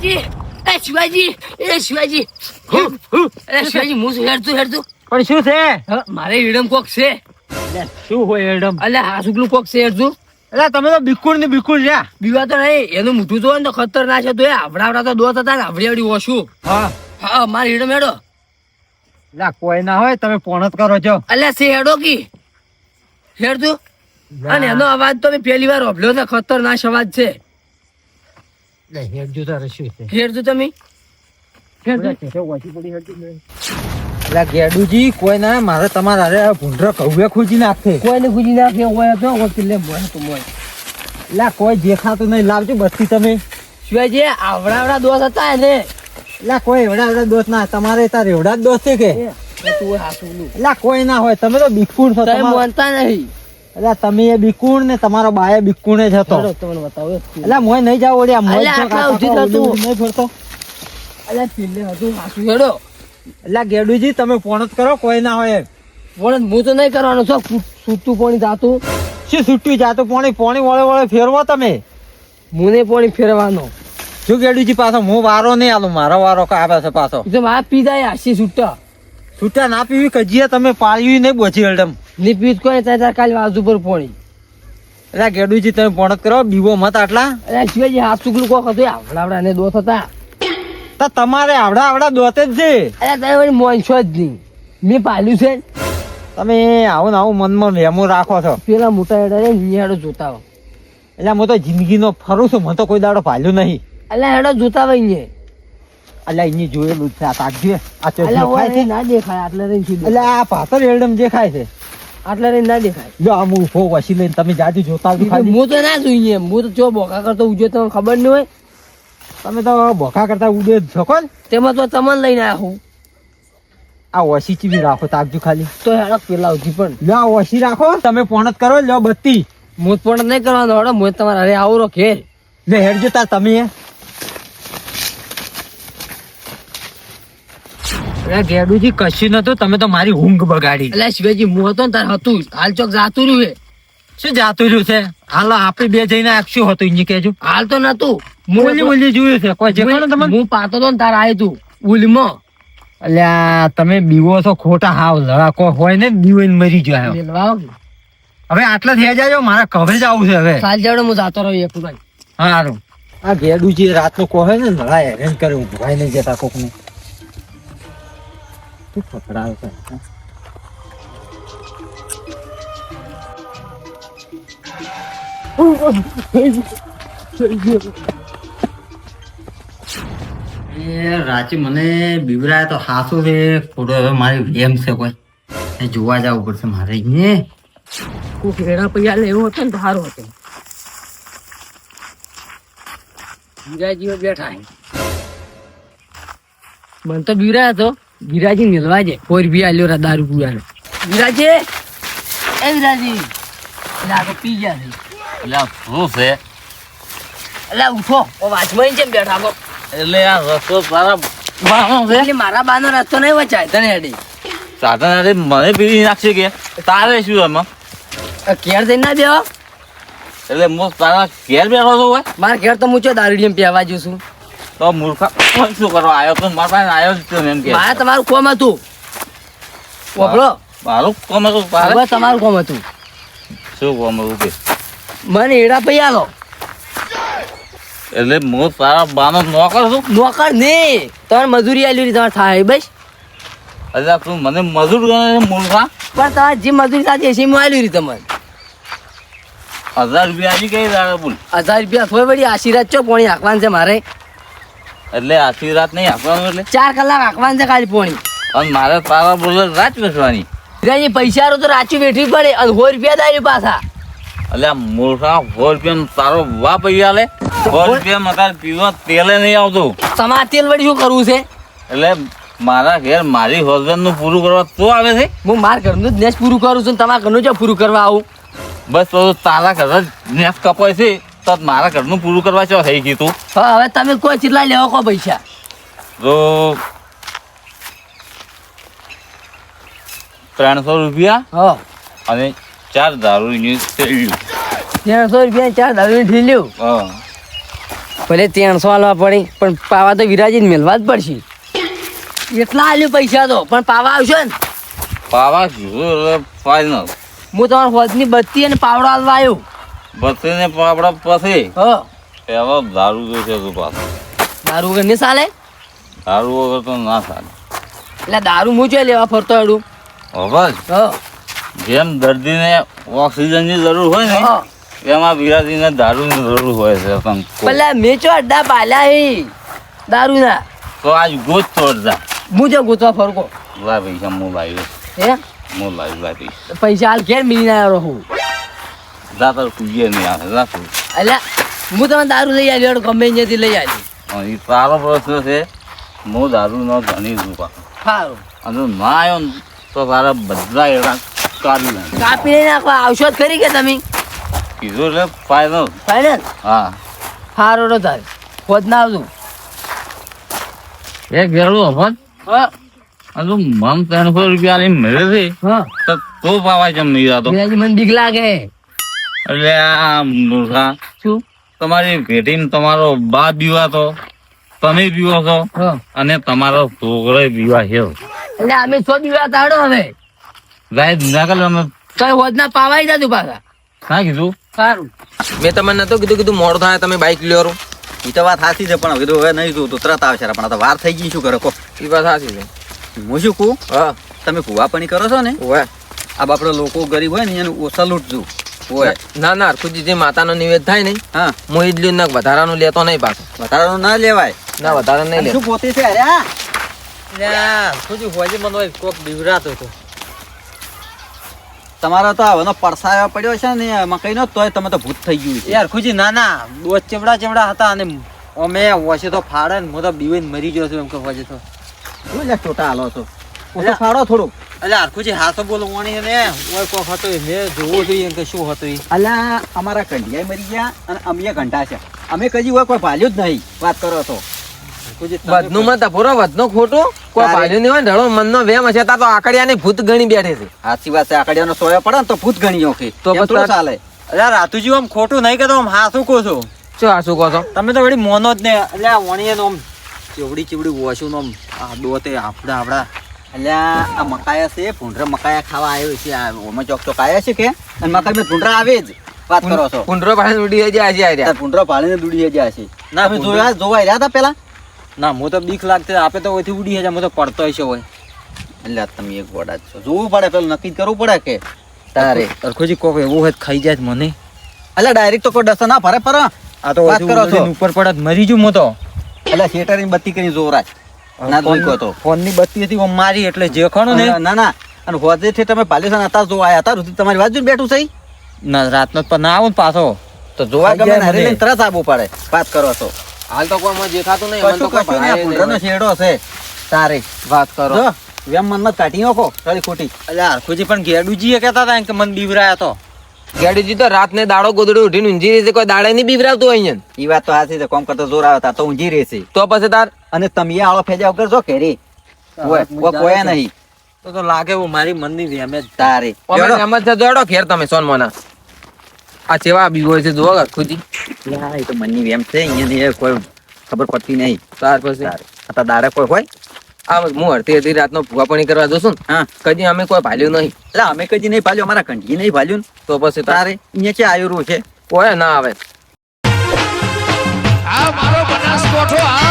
શિવાજી એ શિવાજી એ શિવાજી. એ શિવાજી હું શું હેડતું હેડતું પણ શું છે? મારે ઈડમ કોક છે. શું હોય એડમ અલ્યા હા શુક્લું કોક છે હેડતું એટલે તમે તો બિકુળ ને બિકુળ રહ્યા. બીવા તો નહીં એનું મૂઠું તો ને તો ખતરનાક છે તો એ આવડાવડા તો દોત હતા ને આવડી આવડી ઓછું. હા. હા મારે હિડમ હેડો. લા કોઈ ના હોય તમે પોણત કરો છો. અલ્યા સે હેડો કી. હેડતું અને એનો અવાજ તો મેં પહેલી વાર ઓભલ્યો ને ખતરનાક અવાજ છે. તમે. ગેડુજી કોઈ ના મારે તમારા હારે ભૂંડરો કૌવે ખૂજી નાખશે કોઈને ગુજી નાખે હોય તો પેલે મોય તો મોય એટલે કોઈ દેખાતું નહીં લાવજો બસ્તી તમે. શિવાજી આવડાવડા દોત હતા એને. એટલે કોઈ એવડાવડા એવડા દોસ્ત ના તમારે તાર એવડા જ દોસ્ત છે કે? કોઈ ના હોય તમે તો બિકુણ છો તમે બોલતા નહીં. એટલે તમે એ બિકુણ ને તમારો બાય બિકુણ જ હતો. તમને બતાવો એટલે મોય નહીં જાવ ઓડિયા મોય આટલા સુધી ઓલું નહીં ફરતો અલ્યા પેલે હતું હાસુ હેડો. એટલે ગેડુજી તમે પોણત કરો કોઈ ના હોય એમ. હું તો નહીં કરવાનો છો સૂતું પોણી જાતું. શું છૂટ્યું જાતું પોણી? પોણી વળે વળે ફેરવો તમે. મુને પોણી ફેરવાનો. શું ગેડુજી પાછો હું વારો નહીં આલું? મારો વારો આવે છે પાછો. જો મારા પીધા હાસી છૂટા છૂટા ના પીવી કજીએ તમે પાળ્યું નહીં બોચી હલડમની પીત કોઈ ત્યાં તાર કાલે બાજુ પર પોણી. એટલે ગેડુજી તમે પોણત કરો બીવો મત આટલા. અલ્યા શિવાજી હાથ ચૂકલું કોક હતું આવડાવડા ને દોત હતા. તો તમારે આવડા આવડા દોતે જ છે. અરે તમે મોનશો જ નહીં. મેં પાલ્યું છે. તમે આવું ને આવું મનમાં વેમો રાખો છો. પેલા મોટા હેડા રે નિહાળો જોતા એટલે હું તો જિંદગીનો ફરું છું મને તો કોઈ દાડો ભાલ્યું નહીં. એટલે હેડો જોતા હોય અહીંયા એટલે અહીંયા જોયેલું છે. આ તાકજે આ ચોથી અલ્યા ખાય છે ના? દેખાય આટલે રહીને શું એટલે આ પાછળ એરડમ દેખાય છે. આટલે રહી ના દેખાય. જો આમ ઊભો વસી લઈને તમે જાજુ જોતા ખાલી હું તો ના જોઈએ. હું તો જો બોકા કરતો ઉજો તમને ખબર નહીં હોય. તમે તો બોકા કરતા ઉડે જ છો કોણ? તેમાં તો તમને લઈને આવ્યા હું. આ ઓછી ચીવી રાખો તાકજુ ખાલી. તો હેડક પેલા ઉધી પણ. લો આ વસી રાખો. તમે પોણત કરો લો બત્તી. મોત પણ નહીં કરવાનો હેડો મોત તમારે અરે આવો રો ઘેર. લે હેડજો તાર તમે અરે ગેડુજી કશું નતું તમે તો મારી ઊંઘ બગાડી. એટલે શિવાજી હું હતો ને તાર હતું. હાલ ચોક જાતું રહ્યું હે શું જાતું રહ્યું છે? હાલો આપણે બે જઈને આખશું હતું અહીંયા કેજો હાલ તો નતું ઓલી ઓલી જોયું છે. કોઈ છે કોણ તમે હું પાતો તો ને તાર આવ્યું તું ઉલમાં. અલ્યા તમે બીવો છો ખોટા હાવ લડાકો હોય ને બીવો મરી ગયો કે? હવે આટલા થઈ જાજો કવે જ આવું છે હવે. સાલ જેવડો હું જાતો રહ્યો એક ભાઈ સારું આ ગેડુજી રાતનો કહે ને લડા હેરાન કરે હું નહીં જતા કોકને. તું પકડાવ છે એ રાચી, મને બીવરાય તો હાસુ છે, ખોટો હવે મારી વેમ છે કોઈ. એ જોવા જવું પડશે મારે ને કોક રેડા પૈયા લેવો હતો ને તો સારો હતો. બીરાજીઓ બેઠા મને તો બીરા હતો. વિરાજી મિલવા છે ફોર બી આલ્યો રા દારૂ પીવાનો. વિરાજી? એ વિરાજી. આ તો પી ગયા છે. આ શું છે? એટલે ઉઠો. ઓ વાંચમાં કેમ બેઠા છો એટલે આ રસ્તો તારા બાનો છે. એટલે મારા બાનો રસ્તો નહીં વચાય તને હેડી. સાધન હારે મને પીડી નાખશે કે? તારે શું એમાં? ઘેર જઈને ના બેહો. એટલે મો તારા ઘેર બેઠો છું હોય મારા ઘેર તો હું ચો દારૂ લઈને પીવા જઉં છું? તો મૂર્ખા કોણ શું કરવા આવ્યો તો મારા પાસે આવ્યો જ તો એમ કે. મારે તમારું કોમ હતું. ઓભળો મારું કોમ હતું હવે તમારું કોમ હતું. શું કોમ હતું કે? મને એડા પૈ આલો. એટલે હું તારા બાનો નોકર છું? નોકર ને તમારે મજૂરી આલી તમારે થાય બસ. અરે તું મને મજૂર ગણે છે મૂર્ખા. પણ તમારે જે મજૂરી સાથે છે એમાં આલી તમારે હજાર રૂપિયા આવી ગઈ બોલ? હજાર રૂપિયા થોડી વળી આશીર્વાદ ચો પોણી હાંકવાનું છે મારે. એટલે આખી રાત નહીં આપવાનું એટલે? ચાર કલાક હાંકવાનું છે ખાલી પોણી. અને મારે તારા બોલો રાત બેસવાની વિરાજી પૈસા તો રાચી બેઠી પડે. અને સો રૂપિયા દારી પાછા. એટલે આ મૂર્ખા સો રૂપિયા તારો વા પૈસા લે સો રૂપિયા તારે પીવા તેલે નહીં આવતું. તમારે તેલ વળી શું કરવું છે? એટલે મારા ઘેર મારી હસબન્ડનું પૂરું કરવા તો આવે છે? હું મારા ઘરનું જ નેસ પૂરું કરું છું તમારા ઘરનું જ પૂરું કરવા આવું. બસ તો તારા ઘર જ નેસ કપાય છે. તો મારા ઘરનું પૂરું કરવા ચો થઈ ગયું તું? હવે તમે કોઈ ચીટલા લેવો કો પૈસા. તો ત્રણસો રૂપિયા હા. અને ચાર દારૂની થેલીઓ. ત્રણસો રૂપિયા ચાર દારૂ ઢીલ્યું હા. ભલે ત્રણસો આલવા પડે પણ પાવા તો વિરાજીને મેળવા જ પડશે. એટલા આલ્યું પૈસા તો પણ પાવા આવશે ને. પાવા ફાઇનલ હું તમારા હોદની બત્તી અને પાવડો આલવા આવ્યો. બત્રીને પાપડા પછી હ. પેલો દારૂ જોઈશે તું પાછો. દારૂ વગર નહીં ચાલે? દારૂ વગર તો ના ચાલે. એટલે દારૂ હું ચોય લેવા ફરતો હેડું હવે જેમ દર્દીને ઓક્સિજનની જરૂર હોય ને હ. એમાં બિરાજીને દારૂની જરૂર હોય છે કંકો પેલા મેચો અડ્ડા પાલ્યા હે દારૂ ના તો આજ ગોત તોડતા હું જો ગોતવા ફરકો લાવી પૈસા હું લાવી હે? હું લાવી લાવી પૈસા પૈસા હાલ ઘેર મિલી ના રહું. જા તાર નહીં આવે જા તું હું તમે દારૂ લઈ આવ્યો હેડો ગમે અહીંયાથી લઈ આવી એ સારો પ્રશ્ન છે હું દારૂ ન ધણી છું પાછો. સારું અને ના આવ્યો ને તો તારા બધા એડા કાપી નાખે. કાપી નહીં નાખો આવશો જ ખરી કે તમે? કીધું એટલે ફાયદો ફાઈનલ હા. સારું રો તારે. ખોદ ના આવતું. એ ગેલું અફત હા. મન ત્રણસો રૂપિયા લઈને મળે છે. હા. તો તો પાવા કેમ નહીં જતો? મને બીક લાગે. એટલે આ મૂર્ખા શું? તમારી ભેટીને તમારો બા બીવા તો તમે પીવો છો. અને તમારો છોકરો પીવા છે. એટલે અમે છો દિવસ તાડો હવે. સાહેબ નાગલ અમે કઈ હોજ ના પાવાઈ જતું પાછા. ના કીધું. સારું. મેં તમને નતો કીધું કીધું મોડું થાય તમે બાઈક લ્યો એ તો વાત સાચી છે પણ કીધું હવે નહીં જોતું તરત આવશે પણ આ તો વાર થઈ ગઈ શું કરો કો એ વાત સાચી છે. હું શું કહું? હા. તમે કુવાપણી કરો છો ને? આ બાપડે લોકો ગરીબ હોય ને એને ઓછા લૂંટજો. હોય ના ના હરખુજી જે માતાનો નિવેદ થાય ને હા. હું ઈડલી જ ના વધારાનું લેતો નહીં પાછો. વધારાનું ના લેવાય. ના વધારા નહીં લે. શું પોતે છે અરે આ? તમારો તો હવેનો પડસાયો પડ્યો છે ને મકઈ નો તોય તમે તો ભૂત થઈ ગયું છે. યાર ખુજી ના ના દોસ્ત ચેવડા ચેવડા હતા અને અમે વસે તો ફાડે ને હું તો બીવીને મરી ગયો છું એમ કે વજે તો. શું લે ટોટા હાલો છો ફાડો થોડુંક. એટલે હરખુજી હાથો બોલો વણી ને. ઓય કોક હતો એ મેં જોઈએ કે શું હતું અલ્યા અમારા કંઢિયા મરી ગયા અને અમે ઘંટા છે. અમે કજી હોય કોઈ ભાલ્યું જ નહીં વાત કરો તો. વધનું માં તપોરો વધનો ખોટું. કોઈ ભાલ્યું નહીં હોય ને મનનો વેમ હશે તાર તો આકડિયાની ભૂત ગણી બેઠે છે. સાચી વાત છે આકડિયાનો સોયો પડે ને તો ભૂત ગણી ઓકે તો બસ ચાલે. અલ્યા રાતુજી આમ ખોટું નહીં કહેતો આમ હાથું કહો છો. શું હાસુ કહો છો? તમે તો વળી મોનો જ ને અલ્યા વણીએ નો આમ ચીવડી ચીવડી વોશું નો આમ આ દોતે આપડા આપડા અલ્યા આ મકાયા છે ભૂંડરા મકાયા ખાવા આવ્યો છે. આ ઓમાં ચોક ચોક આવ્યા છે કે? અને મકાઈ મેં ભૂંડરા આવે જ. વાત કરો છો. ભૂંડરો ભાડે ઉડી જાય આજે આ રહ્યા. તાર ભૂંડરો ભાળીને દુડી જાય છે. ના, તમે જોયા જોવા રહ્યા હતા પેલા? ના હું તો બીક લાગતી આપે તો ઓથી ઉડી જાય હું તો પડતો હશે હોય એટલે તમે એક જ છો. જોવું પડે પેલું નક્કી કરવું પડે કે? તારે. અરખોજી કોક એવું હોય ખાઈ જાય મને. એટલે ડાયરેક્ટ તો કોઈ ડસો ના ફરે ફરે આ તો વાત કરો છો. ઉપર પડત મરી જુ હું તો. એટલે શેટરની બત્તી કરી જોરાજ ના ની બત્તી હતી ઓમ મારી એટલે જે ખણો ને. ના ના. અને હોજે છે તમે પાલિસન હતા જોવા આયા હતા તમારી બાજુ જ બેઠું છે ના રાતનો જ પણ ના આવું પાછો. તો જોવા ગમે ને હરી મને. તરત આવવું પડે. વાત કરો તો હાલ તો કોઈ મને દેખાતું નહીં. મને તો કશું નહીં, આ ભણાય ભૂંડરાનો છે. તારે. વાત કરો. જો વેમ મત કાઢી નાખો. તારી ખોટી. અલ્યા ખુજી પણ ગેડુજી એ કહેતા હતા કે મન બીવરાયા તો. ગેડુજી તો રાત ને દાડો ગોદડો ઉઠીને ઊંઘી રહી છે. કોઈ દાડે નહીં બીવરાવતું અહીંયા. ઈ વાત તો હાચી છે. કોમ કરતો જોર આવે તાર તો ઊંઘી રહેશે તો પછી તાર અને તમે આળો ફેજા વગર જો કેરી કોઈ નહીં. તો તો લાગે હું મારી મનની તારે. તારી એમ જ દોડો ઘેર તમે સોન મોના આ ચેવા બી હોય છે જોવો ખુજી એ તો મનની વેમ છે અહીંયા કોઈ ખબર પડતી નહીં. તાર પછી. આ દારે કોઈ હોય. આ હું અડધી અડધી રાતનો ભૂવાપણી કરવા જશું ને હા. કદી અમે કોઈ ભાલ્યું નહીં. એટલે અમે કદી નહીં ભાલ્યું અમારા કંઠી નહીં ભાલ્યું તો પછી તારે અહીંયા ક્યાં આયુરું છે? કોઈ ના આવે. આ મારો બનાસકોઠો આ